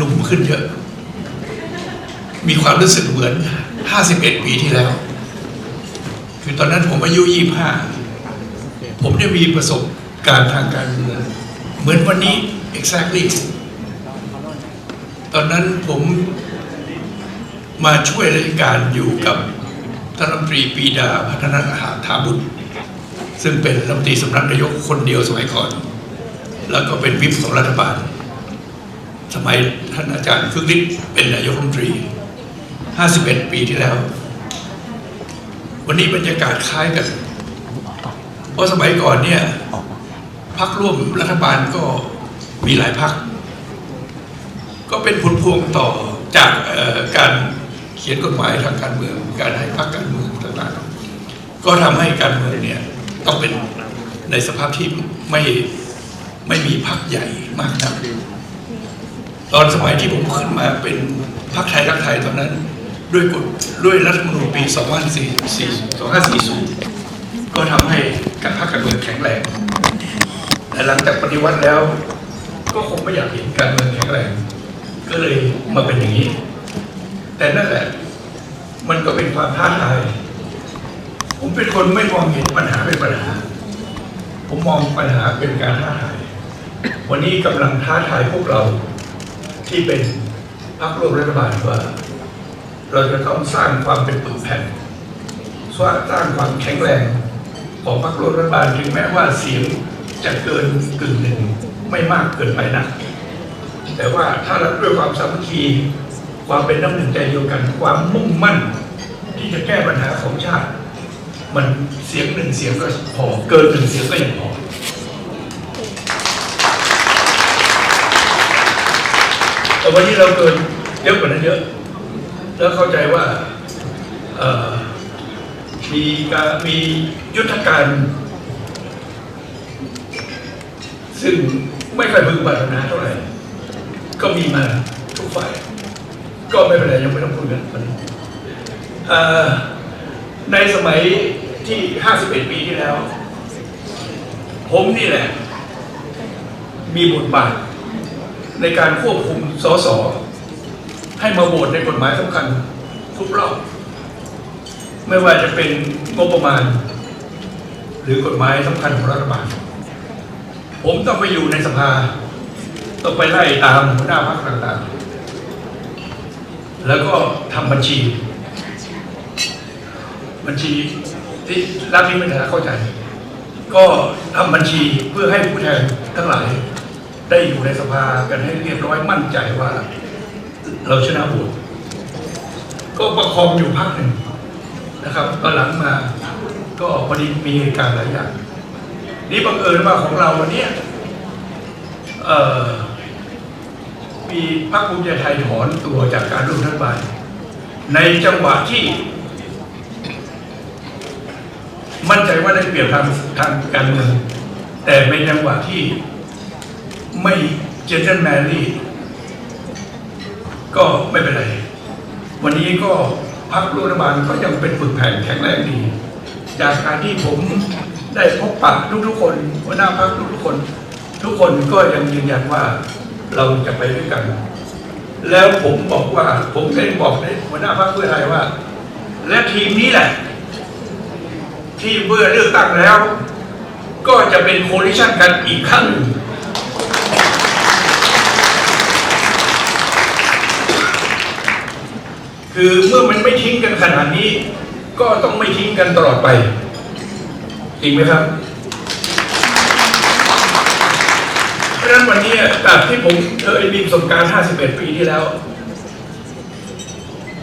หนุ่มขึ้นเยอะ มีความรู้สึกเหมือน 51 ปีที่แล้ว คือตอนนั้นผมอายุ 25 ผมได้มีประสบการณ์ทางการเมืองเหมือนวันนี้ exactly ตอนนั้นผมมาช่วยราชการอยู่กับท่านรัฐมนตรีปีดาพัฒนาหาถาบุตร ซึ่งเป็นรัฐมนตรีสำนักนายกคนเดียวสมัยก่อน แล้วก็เป็นวิปของรัฐบาล สมัยท่านอาจารย์ฟึกฤทธิ์เป็นนายกรัฐมนตรี 51 ปีที่แล้ว วันนี้บรรยากาศคล้ายกัน เพราะสมัยก่อนเนี่ยพักร่วมรัฐบาลก็มีหลายพัก ก็เป็นผลพวงต่อจากการเขียนกฎหมายทางการเมือง การให้พักการเมืองต่างๆ ก็ทำให้การเมืองเนี่ยต้องเป็นในสภาพที่ไม่ไม่มีพักใหญ่มากนัก ตอนสมัยที่ผมขึ้นมาเป็นพรรคไทยรักไทยตอนนั้น ด้วยกฎด้วยรัฐธรรมนูญปี 2540 ก็ทำให้การพรรคการเมืองแข็งแรงแต่หลังจากปฏิวัติแล้ว ก็คงไม่อยากเห็นการเมืองแข็งแรงก็เลยมาเป็นอย่างนี้ แต่นั่นแหละ มันก็เป็นความท้าทายผมเป็นคนไม่มองเห็นปัญหาเป็นปัญหา ผมมองปัญหาเป็นการท้าทาย วันนี้กำลังท้าทายพวกเรา ที่เป็นพรรคร่วมรัฐบาลว่า เราจะต้องสร้างความเป็นปึกแผ่นสร้างสร้างความแข็งแรงของพรรคร่วมรัฐบาลถึงแม้ว่าเสียงจะเกินกึ่งหนึ่งไม่มากเกินไปนักแต่ว่าถ้าเราด้วยความสามัคคีความเป็นน้ำหนึ่งใจเดียวกัน ความมุ่งมั่น ที่จะแก้ปัญหาของชาติ มันเสียงหนึ่งเสียงก็พอเกินหนึ่งเสียงก็ยังพอ วันนี้เราเกินเยอะกว่านั้นเยอะ แล้วเข้าใจว่ามีการมียุทธการ ซึ่งไม่ค่อยพึงปรารถนาเท่าไหร่ ก็มีมาทุกฝ่าย ก็ไม่เป็นไรยังไม่ต้องคุยกันมันในสมัยที่ 51 ปีที่แล้ว ผมนี่แหละ มีบทบาท ในการควบคุมสสให้มาโหวตในกฎหมายสำคัญทุกรอบไม่ว่าจะเป็นงบประมาณ หรือกฎหมายสำคัญของรัฐบาล ผมต้องไปอยู่ในสภา ต้องไปไล่ตามหัวหน้าพรรคต่างๆ แล้วก็ทำบัญชี บัญชีที่รับนี้ไม่ได้เข้าใจ ก็ทำบัญชีเพื่อให้ผู้แทนทั้งหลาย ได้อยู่ในสภากันให้เรียบร้อยมั่นใจว่า เราชนะโหวตก็ประคองอยู่พักหนึ่งนะครับก็หลังมาก็พอดีมีเหตุการณ์หลายอย่างนี่บังเอิญว่าของเราวันเนี้ยเอ่อมีพรรคภูมิใจไทยถอนตัวจากการร่วมรัฐบาลในจังหวะที่ มั่นใจว่าได้เปรียบทางทางการเมืองแต่เป็นจังหวะที่ ไม่เจนเทนแมรี่ก็ไม่เป็นไร วันนี้ก็พักรัฐบาลก็ยังเป็นปึกแผ่นแข็งแรงดี จากการที่ผมได้พบปะทุกๆคนหัวหน้าพักทุกๆคน ทุกคนก็ยังยืนยันว่าเราจะไปด้วยกัน แล้วผมบอกว่า ผมเคยบอกในหัวหน้าพักเพื่อไทยว่า และทีมนี้แหละ ที่เมื่อเลือกตั้งแล้ว ก็จะเป็นโคลิชันกันอีกครั้งหนึ่ง คือเมื่อมันไม่ทิ้งกันขนาดนี้ ก็ต้องไม่ทิ้งกันตลอดไป จริงไหมครับเพราะฉะนั้นวันนี้จากที่ผมเคยมีประสบการณ์ 51 ปีที่แล้ว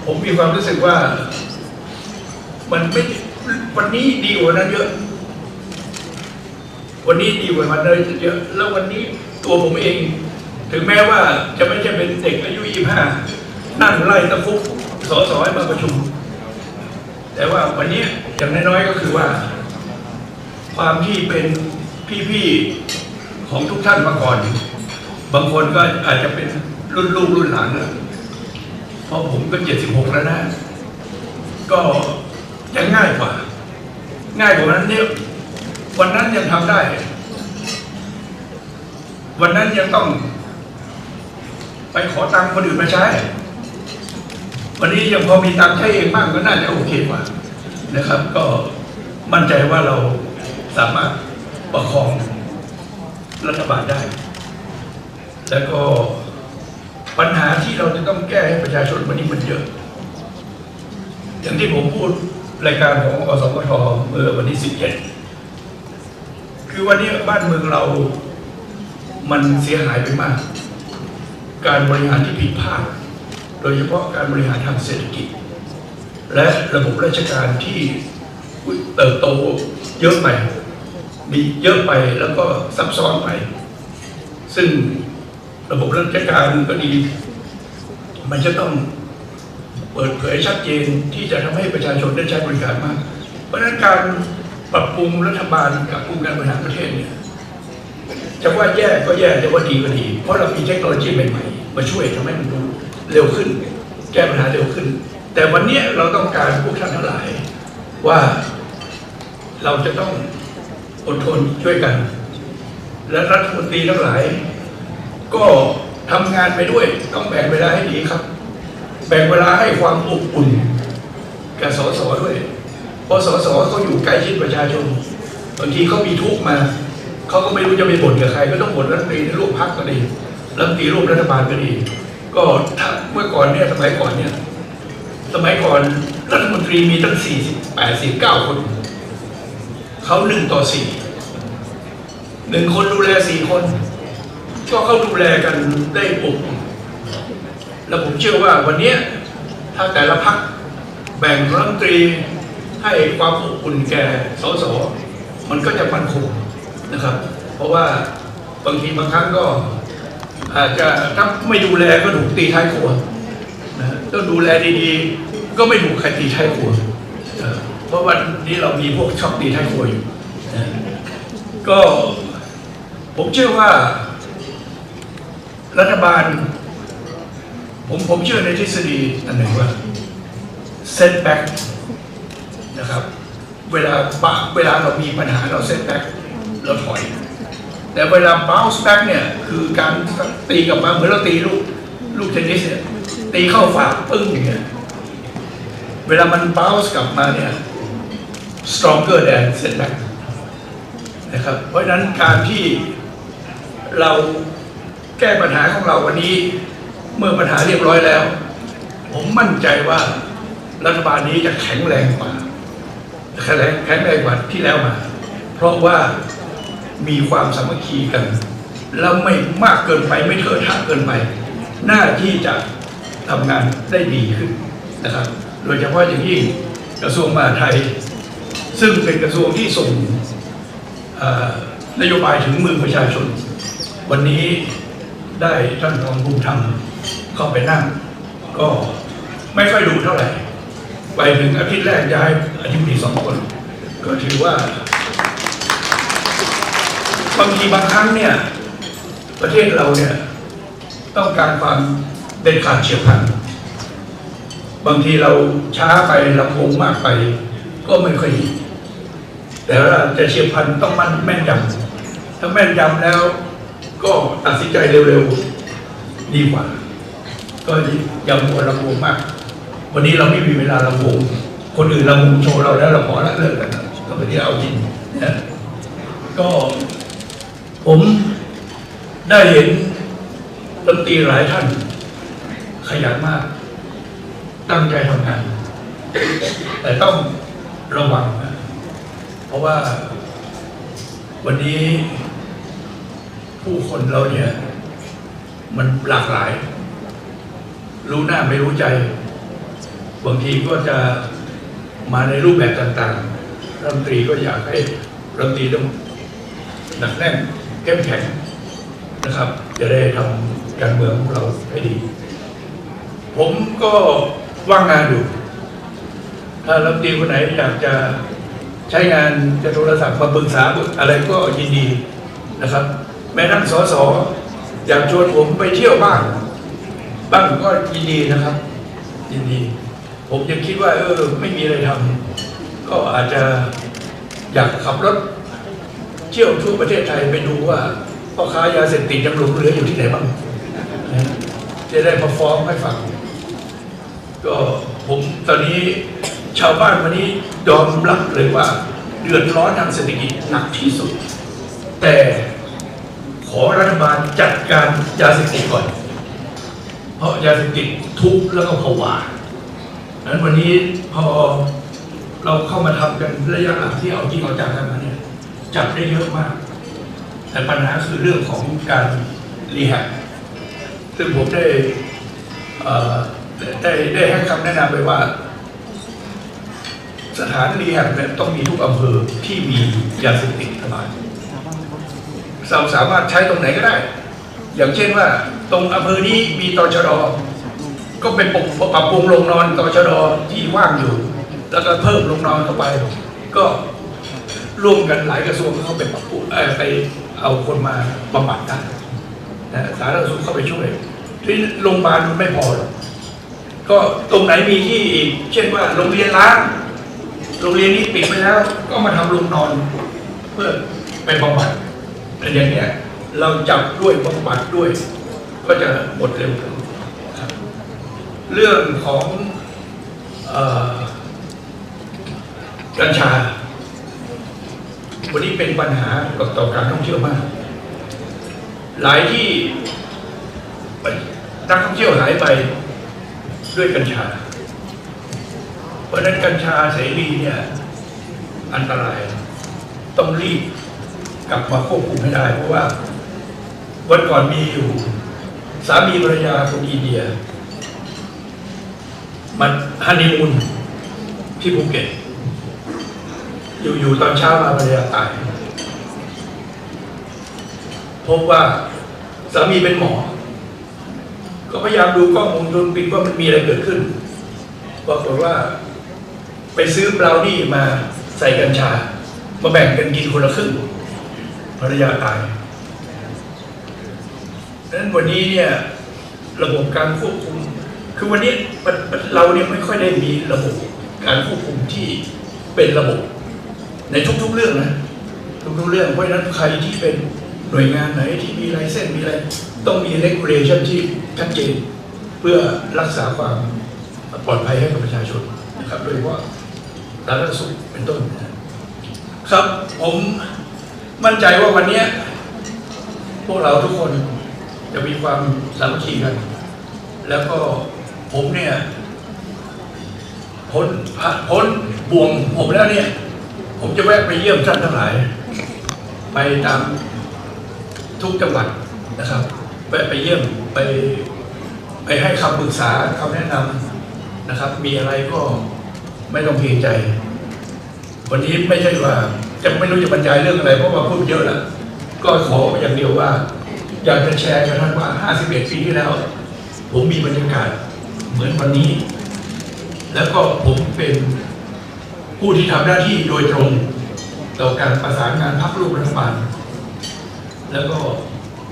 ผมมีความรู้สึกว่า มันไม่วันนี้ดีกว่านั้นเยอะ วันนี้ดีกว่าวันนั้นเยอะ แล้ววันนี้ตัวผมเอง ถึงแม้ว่าจะไม่ใช่เป็นเด็กอายุ 25 นั่งไล่ตะคุบ สอสอให้มาประชุม แต่ว่าวันนี้อย่างน้อยๆก็คือว่า ความที่เป็นพี่ๆของทุกท่านมาก่อน บางคนก็อาจจะเป็นรุ่นลูกรุ่นหลานแล้วเพราะผมก็เจ็ดสิบหกแล้วนะ ก็ยังง่ายกว่า ง่ายกว่านั้นเนี่ยวันนั้นยังทำได้ วันนั้นยังต้อง ไปขอตังค์คนอื่นมาใช้ วันนี้ยังพอมีตังค์ใช้เองบ้างก็น่าจะโอเคกว่านะครับ ก็มั่นใจว่าเราสามารถประคองรัฐบาลได้ แล้วก็ปัญหาที่เราจะต้องแก้ให้ประชาชนวันนี้มันเยอะ อย่างที่ผมพูดรายการของอสมทเมื่อวันที่17 คือวันนี้บ้านเมืองเรา มันเสียหายไปมาก การบริหารที่ผิดพลาด โดยเฉพาะการบริหารทางเศรษฐกิจ และระบบราชการที่เติบโตเยอะไปมีเยอะไปแล้วก็ซับซ้อนไป ซึ่งระบบราชการก็ดี มันจะต้องเปิดเผยชัดเจนที่จะทำให้ประชาชนได้ใช้บริการมาก เพราะนั้นการปรับปรุงรัฐบาลกับปรุงการบริหารประเทศเนี่ยจะว่าแย่ก็แย่จะว่าดีก็ดี เพราะเรามีเทคโนโลยีใหม่ๆมาช่วยทำให้มันดู เร็วขึ้น แก้ปัญหาเร็วขึ้น แต่วันนี้เราต้องการพวกท่านทั้งหลาย ว่าเราจะต้องอดทนช่วยกัน และรัฐมนตรีทั้งหลาย ก็ทำงานไปด้วย ต้องแบ่งเวลาให้ดีครับ แบ่งเวลาให้ความอบอุ่นกับสสด้วยเพราะสสเขาอยู่ใกล้ชิดประชาชนบางทีเขามีทุกข์มาเขาก็ไม่รู้จะไปบ่นกับใคร ก็ต้องบ่นรัฐมนตรีในร่วมพักก็ดีรัฐมนตรีร่วมรัฐบาลก็ดี ก็ถ้า มื่อก่อนเนี่ยสมัยก่อนเนี่ย สมัยก่อนรัฐมนตรีมีตั้งสี่สิบแปดสิบเก้าคน เขาหนึ่งต่อสี่หนึ่งคนดูแลสี่คนก็เขาดูแลกันได้อบอุ่นแล้วผมเชื่อว่าวันนี้ถ้าแต่ละพักแบ่งรัฐมนตรีให้ความอบอุ่นแก่สสมันก็จะมั่นคงนะครับ เพราะว่าบางทีบางครั้งก็ อาจจะถ้าไม่ดูแลก็ถูกตีท้ายครัวนะต้องดูแลดีๆ ก็ไม่ถูกใครตีท้ายครัวเพราะวันนี้เรามีพวกชอบตีท้ายครัวอยู่นะก็ผมเชื่อว่า รัฐบาล ผมผมเชื่อในทฤษฎีอันหนึ่งว่า setback นะครับ เวลาปะเวลาเรามีปัญหาเรา setback เราถอย แต่เวลา bounce back เนี่ย คือการตีกลับมาเหมือนเราตีลูกลูกเทนนิสเนี่ย ตีเข้าฝาปึ้งอย่างเงี้ยเวลามัน bounce กลับมาเนี่ย stronger than setback นะครับ เพราะฉะนั้นการที่เราแก้ปัญหาของเราวันนี้ เมื่อปัญหาเรียบร้อยแล้ว ผมมั่นใจว่ารัฐบาลนี้จะแข็งแรงกว่าแข็งแรงแข็งแรงกว่าที่แล้วมา เพราะว่า มีความสามัคคีกัน แล้วไม่มากเกินไปไม่เถอะทะเกินไป หน้าที่จะทำงานได้ดีขึ้นนะครับ โดยเฉพาะอย่างยิ่งกระทรวงมหาดไทย ซึ่งเป็นกระทรวงที่ส่งนโยบายถึงมือประชาชน วันนี้ได้ท่านรองภูมิธรรมเข้าไปนั่ง ก็ไม่ค่อยดูเท่าไหร่ ไปถึงอาทิตย์แรกย้ายอธิบดีสองคน ก็ถือว่า บางทีบางครั้งเนี่ย ประเทศเราเนี่ย ต้องการความเด็ดขาดเฉียบพลันบางทีเราช้าไปลำโพงมากไป ก็ไม่ค่อยดีแต่ว่าจะเฉียบพลันต้องมันแม่นยำถ้าแม่นยำแล้ว ก็ตัดสินใจเร็วๆดีกว่า ก็อย่ามัวลำโพงมาก วันนี้เราไม่มีเวลาลำโพงคนอื่นลำโพงโชว์เราแล้วเราพอละเลิกกันก็ไปที่เอาจริงนะก็ ผมได้เห็นดนตรีหลายท่าน ขยันมาก ตั้งใจทำงาน แต่ต้องระวังนะเพราะว่าวันนี้ผู้คนเราเนี่ย มันหลากหลาย รู้หน้าไม่รู้ใจ บางทีก็จะมาในรูปแบบต่างๆรัฐมนตรีก็อยากให้รัฐมนตรีต้องหนักแน่น เข้มแข็งนะครับ จะได้ทำการเมืองของเราให้ดี ผมก็ว่างงานอยู่ ถ้ารัฐมนตรีคนไหนอยากจะใช้งานจะโทรศัพท์มาปรึกษาอะไรก็ยินดีนะครับ แม้ทั้งสสอยากชวนผมไปเที่ยวบ้างบ้างก็ยินดีนะครับ ยินดี ผมยังคิดว่า เออ ไม่มีอะไรทำก็อาจจะอยากขับรถ ที่ยวทั่วประเทศไทยไปดูว่าพ่อค้ายาเสพติดยังหลงเหลืออยู่ที่ไหนบ้างจะได้มาฟ้องให้ฟัง ก็ผมตอนนี้ชาวบ้านวันนี้ยอมรับเลยว่า เดือดร้อนทางเศรษฐกิจหนักที่สุด แต่ขอรัฐบาลจัดการยาเสพติดก่อน เพราะยาเสพติดทุกแล้วก็ผวานั้นวันนี้พอเราเข้ามาทำกันระยะหลังที่เอาจริงเอาจังกันมาเนี่ย จับได้เยอะมาก แต่ปัญหาคือเรื่องของการรีแฮบซึ่งผมได้ได้ได้ให้คำแนะนำไปว่า สถานรีแฮบเนี่ยต้องมีทุกอำเภอที่มียาเสพติดระบาดเราสามารถใช้ตรงไหนก็ได้ อย่างเช่นว่า ตรงอำเภอนี้มีตชดก็ไปปรปรับปรุงโรงนอนตชดที่ว่างอยู่ แล้วก็เพิ่มโรงนอนเข้าไป ก็ ร่วมกันหลายกระทรวงเข้าไปปรับปรุงเอ่อไปเอาคนมาบำบัดได้นะสาธารณสุขเข้าไปช่วยที่โรงพยาบาลมันไม่พอหรอกก็ตรงไหนมีที่อีกเช่นว่าโรงเรียนล้างโรงเรียนนี้ปิดไปแล้ว ก็มาทำโรงนอน เพื่อไปบำบัดอย่างเนี้ยเราจับด้วยบำบัดด้วย ก็จะหมดเร็วขึ้นเรื่องของอกัญชา วันนี้เป็นปัญหากับต่อการท่องเที่ยวมาก หลายที่นักท่องเที่ยวหายไปด้วยกัญชา เพราะฉะนั้นกัญชาเสรีเนี่ยอันตราย ต้องรีบกลับมาควบคุมให้ได้ เพราะว่า วันก่อนมีอยู่ สามีภรรยาคนอินเดีย มันฮันนีมูนที่ภูเก็ต อยู่ๆตอนเช้ามาภรรยาตาย พบว่าสามีเป็นหมอ ก็พยายามดูกล้องวงจรปิดว่ามันมีอะไรเกิดขึ้นปรากฏว่า ไปซื้อบราวนี่มาใส่กัญชา มาแบ่งกันกินคนละครึ่งภรรยาตายดังนั้นวันนี้เนี่ยระบบการควบคุม คือวันนี้เราเนี่ยไม่ค่อยได้มีระบบการควบคุมที่เป็นระบบ ในทุกๆเรื่องนะทุกๆเรื่องเพราะฉะนั้นใครที่เป็นหน่วยงานไหนที่มีไรเส้นมีอะไรต้องมี regulation ที่ชัดเจน เพื่อรักษาความปลอดภัยให้กับประชาชนนะครับโดยเฉพาะสาธารณสุขเป็นต้นนะครับ ผมมั่นใจว่าวันนี้พวกเราทุกคนจะมีความสามัคคีกัน แล้วก็ผมเนี่ยพ้นพ้นบ่วงผมแล้วเนี่ย ผมจะแวะไปเยี่ยมท่านทั้งหลาย ไปตามทุกจังหวัดนะครับแวะไปเยี่ยมไปไปให้คำปรึกษาคำแนะนำนะครับ มีอะไรก็ไม่ต้องเกรงใจ วันนี้ไม่ใช่ว่าจะไม่รู้จะบรรยายเรื่องอะไร เพราะว่าพูดเยอะแล้วก็ขออย่างเดียวว่า อยากจะแชร์กับท่านว่า 51 ปีที่แล้ว ผมมีบรรยากาศเหมือนวันนี้ แล้วก็ผมเป็น ผู้ที่ทำหน้าที่โดยตรง ต่อการประสานงานพักร่วมรัฐบาล แล้วก็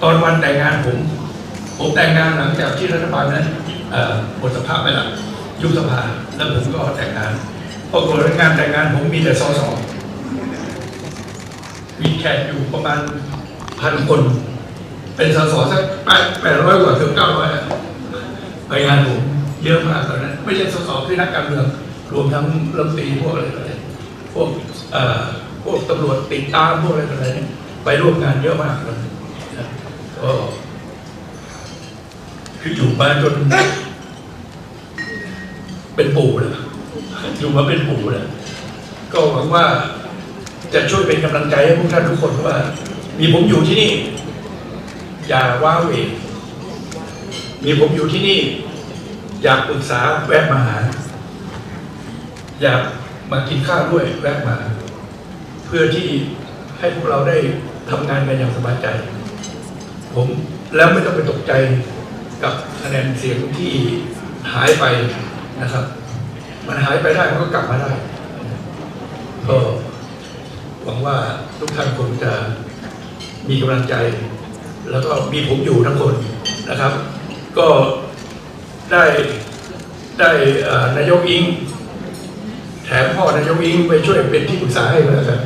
ตอนวันแต่งงานผม ผมแต่งงานหลังจากที่รัฐบาลนั้นหมดสภาพไปแล้วยุบสภาแล้วผมก็แต่งงานปรากฏว่างานแต่งงานผมมีแต่สอสอมีแขกอยู่ประมาณพันคน เป็นสอสอสักแปดร้อยกว่าถึงเก้าร้อยไปงานผมเยอะมากตอนนั้น ไม่ใช่สอสอคือนักการเมือง รวมทั้งรัฐมนตรีพวกอะไรอะไรพวกพวกตำรวจติดตามพวกอะไรอะไรเนี่ยไปร่วมงานเยอะมากเลยก็คืออยู่มาจนเป็นปู่เลยอยู่มาเป็นปู่เลยก็หวังว่าจะช่วยเป็นกำลังใจให้พวกท่านทุกคนว่า มีผมอยู่ที่นี่ อย่าว้าเหวมีผมอยู่ที่นี่ อยากปรึกษาแวะมาหา อยากมากินข้าวด้วยแวะมา เพื่อที่ให้พวกเราได้ทำงานกันอย่างสบายใจ ผมแล้วไม่ต้องไปตกใจกับคะแนนเสียงที่หายไปนะครับ มันหายไปได้มันก็กลับมาได้ก็หวังว่าทุกท่านคงจะมีกำลังใจ แล้วก็มีผมอยู่ทั้งคนนะครับ ก็ได้ได้นายกอิง แถมพ่อนายกอิงไปช่วยเป็นที่ปรึกษาให้ก็แล้วกัน